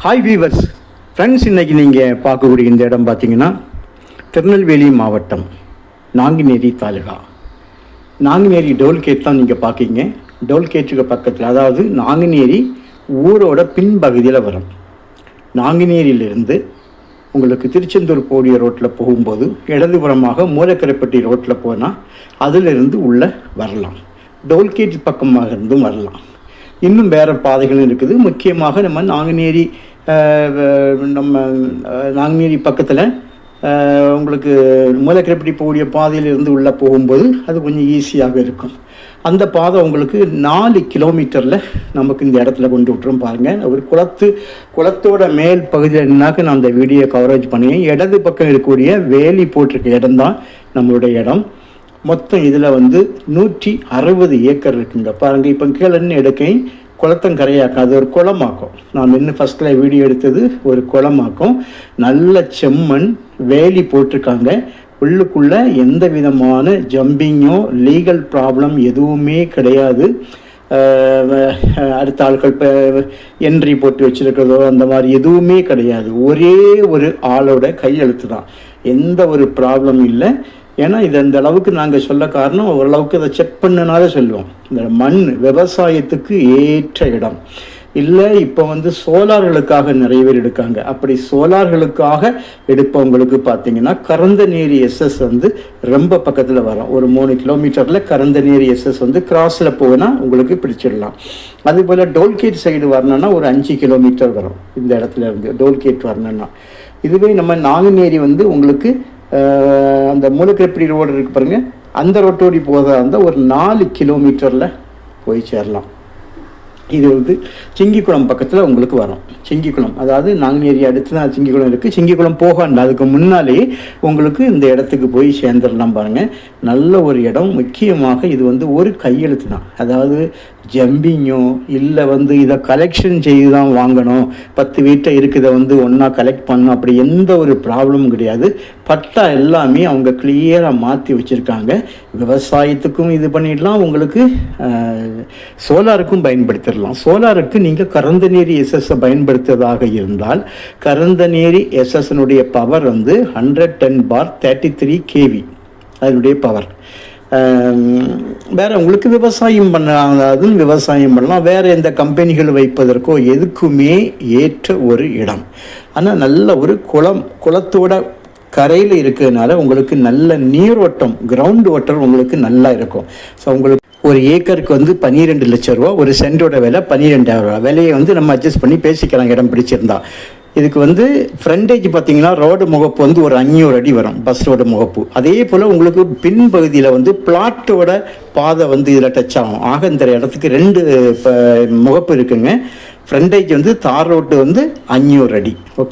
Hi viewers friends இன்றைக்கி நீங்கள் பார்க்கக்கூடிய இந்த இடம் பார்த்தீங்கன்னா திருநெல்வேலி மாவட்டம் நாங்குநேரி தாலுகா. நாங்குநேரி டோல்கேட் தான் நீங்கள் பார்க்கீங்க. டோல்கேட்டுக்கு பக்கத்தில் அதாவது நாங்குநேரி ஊரோட பின்பகுதியில் வரும். நாங்குநேரியிலிருந்து உங்களுக்கு திருச்செந்தூர் போடிய ரோட்டில் போகும்போது இடதுபுறமாக மூலக்கரைப்பட்டி ரோட்டில் போனால் அதிலிருந்து உள்ளே வரலாம். டோல்கேட் பக்கமாக இருந்தும் வரலாம். இன்னும் வேறு பாதைகளும் இருக்குது. முக்கியமாக நம்ம நாங்குநேரி நம்ம நாங்குநேரி பக்கத்தில் உங்களுக்கு மூலக்கரைப்பட்டி போகக்கூடிய பாதையிலிருந்து உள்ளே போகும்போது அது கொஞ்சம் ஈஸியாக இருக்கும். அந்த பாதை உங்களுக்கு நாலு கிலோமீட்டரில் நமக்கு இந்த இடத்துல கொண்டு விட்டுரும் பாருங்கள் ஒரு குளத்து குளத்தோட மேல் பகுதியில் என்னாக்க நான் அந்த வீடியோ கவரேஜ் பண்ணி இடது பக்கம் இருக்கக்கூடிய வேலி போட்டிருக்க இடம்தான் நம்மளுடைய இடம். மொத்தம் இதில் வந்து நூற்றி அறுபது ஏக்கர் இருக்குங்க. பாருங்கள் இப்போ கீழன்னு எடுக்கை குளத்தங்கரையாக்கம் அது ஒரு குளமாக்கும். நான் நின்று ஃபஸ்ட்டில் வீடியோ எடுத்தது ஒரு குளமாக்கும். நல்ல செம்மண் வேலி போட்டிருக்காங்க. உள்ளுக்குள்ளே எந்த விதமான ஜம்பிங்கோ லீகல் ப்ராப்ளம் எதுவுமே கிடையாது. அடுத்த ஆட்கள் இப்போ என்ட்ரி போட்டு வச்சிருக்கிறதோ அந்த மாதிரி எதுவுமே கிடையாது. ஒரே ஒரு ஆளோட கையெழுத்து தான் எந்த ஒரு ப்ராப்ளம் இல்லை. ஏன்னா இது இந்த அளவுக்கு நாங்கள் சொல்ல காரணம் ஓரளவுக்கு அதை செக் பண்ணினாலே சொல்லுவோம். இந்த மண் விவசாயத்துக்கு ஏற்ற இடம். இல்லை இப்போ வந்து சோலார்களுக்காக நிறைய பேர் எடுக்காங்க. அப்படி சோலார்களுக்காக எடுப்பவங்களுக்கு பார்த்தீங்கன்னா கரந்தநேரி எஸ்எஸ் வந்து ரொம்ப பக்கத்தில் வரும். ஒரு மூணு கிலோமீட்டரில் கரந்தநேரி எஸ்எஸ் வந்து கிராஸில் போனா உங்களுக்கு பிடிச்சிடலாம். அதுபோல் டோல்கேட் சைடு வரணும்னா ஒரு அஞ்சு கிலோமீட்டர் வரும். இந்த இடத்துல இருந்து டோல்கேட் வரணும்னா. இதுவே நம்ம நாங்குநேரி வந்து உங்களுக்கு அந்த முழுக்கிரப்படி ரோடு இருக்கு பாருங்கள் அந்த ரோட்டோடி போகிறதா இருந்தால் ஒரு நாலு கிலோமீட்டரில் போய் சேரலாம். இது வந்து சிங்கிக்குளம் பக்கத்தில் உங்களுக்கு வரும். சிங்கிக்குளம். அதாவது நாங்குநேரி அடுத்து தான் சிங்கிக்குளம் இருக்குது சிங்கிக்குளம் போகாண்ட அதுக்கு முன்னாலே உங்களுக்கு இந்த இடத்துக்கு போய் சேர்ந்துடலாம் பாருங்கள் நல்ல ஒரு இடம். முக்கியமாக இது வந்து ஒரு கையெழுத்து தான். அதாவது ஜம்பிங்கோ இல்லை வந்து இதை கலெக்ஷன் செய்து தான் வாங்கணும். பத்து வீட்டை இருக்குதை வந்து ஒன்றா கலெக்ட் பண்ணணும். அப்படி எந்த ஒரு ப்ராப்ளமும் கிடையாது. பட்டா எல்லாமே அவங்க கிளியராக மாற்றி வச்சுருக்காங்க. விவசாயத்துக்கும் இது பண்ணிடலாம். உங்களுக்கு சோலாருக்கும் பயன்படுத்திடலாம். சோலாருக்கு நீங்கள் கரந்தநேரி எஸ்எஸ்ஸை பயன்படுத்துவதாக இருந்தால் கரந்தநேரி எஸ்எஸ்னுடைய பவர் வந்து hundred ten bar thirty three KV அதனுடைய பவர் வேற உங்களுக்கு விவசாயம் பண்ண அதுவும் விவசாயம் பண்ணலாம். வேறு எந்த கம்பெனிகள் வைப்பதற்கோ எதுக்குமே ஏற்ற ஒரு இடம். ஆனால் நல்ல ஒரு குளம் குளத்தோட கரையில் இருக்கிறதுனால உங்களுக்கு நல்ல நீரோட்டம் கிரவுண்ட் வாட்டர் உங்களுக்கு நல்லா இருக்கும். ஸோ உங்களுக்கு ஒரு ஏக்கருக்கு வந்து பன்னிரெண்டு லட்சம் ரூபா ஒரு சென்டோட விலை பன்னிரெண்டாயிரம் ரூபா. விலையை வந்து நம்ம அட்ஜஸ்ட் பண்ணி பேசிக்கலாம் இடம் பிடிச்சிருந்தா. இதுக்கு வந்து ஃப்ரண்டேஜ் பார்த்தீங்கன்னா ரோடு முகப்பு வந்து ஒரு அஞ்சூறு அடி வரும் பஸ் ரோடு முகப்பு. அதே போல் உங்களுக்கு பின்பகுதியில் வந்து பிளாட்டோட பாதை வந்து இதில் டச் ஆகும். ஆக இந்த இடத்துக்கு ரெண்டு முகப்பு இருக்குங்க. ஃப்ரண்டேஜ் வந்து தார் ரோட்டு வந்து அஞ்சூறு அடி. ஓகே